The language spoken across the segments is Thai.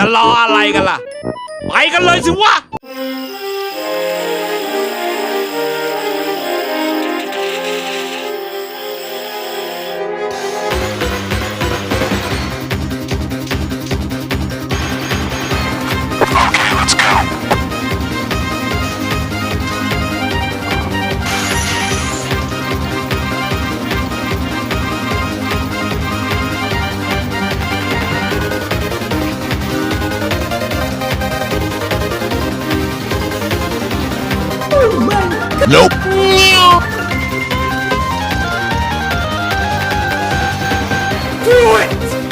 จะรออะไรกันล่ะไปกันเลยสิวะ Nope. Do it!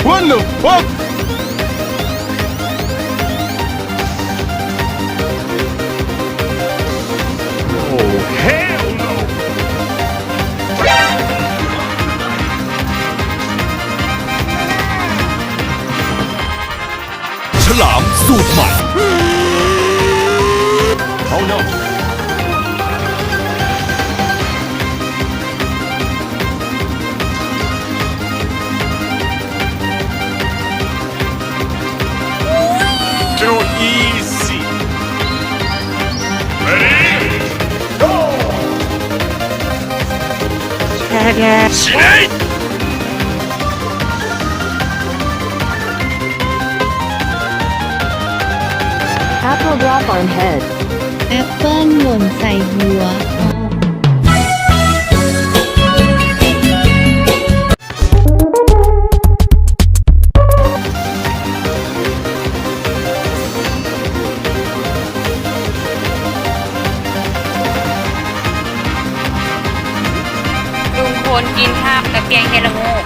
What the fuck? Oh, hell no! Yeah! ฉลามสูตรใหม่げしないแอปเปิลดรอปออนเฮดแอปเปิลหล่นใส่หัวแกงเฮดละโงก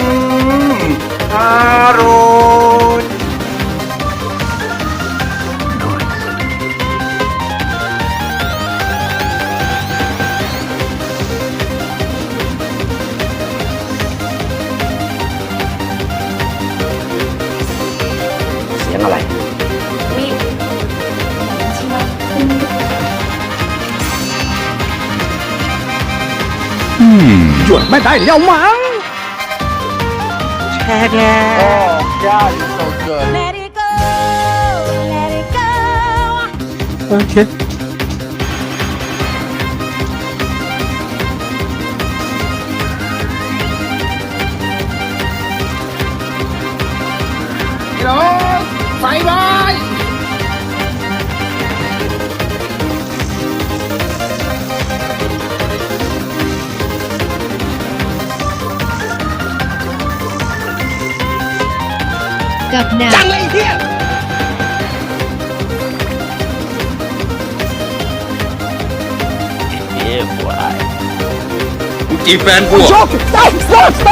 อืมอ่า准备带你要忙。Chad. Oh God, you're so good. Let it go, let it go. Okay. Get on, ับหนักจังเลยเทียบกูจีบแฟนกูโชคใส่โซ่โต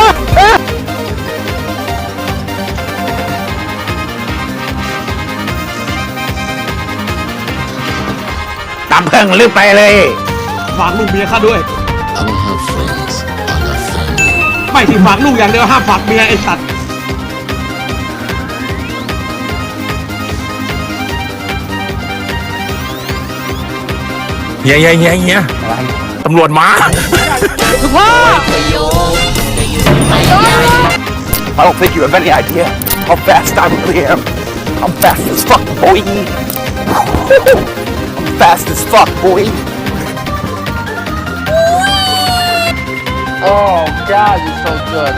ามเพิ่งลืมไปเลย ฝากลูกเมียข้าด้วยไม่ที่ฝากลูกอย่างเดียวห้ามฝากเมียไอ้สัตว์เฮียเฮียเฮียเฮียอะไรตำรวจมาว้า I don't think you have any idea how fast I really am. I'm fast as fuck, boy. I'm fast as fuck, boy. Oh, God, you're so good.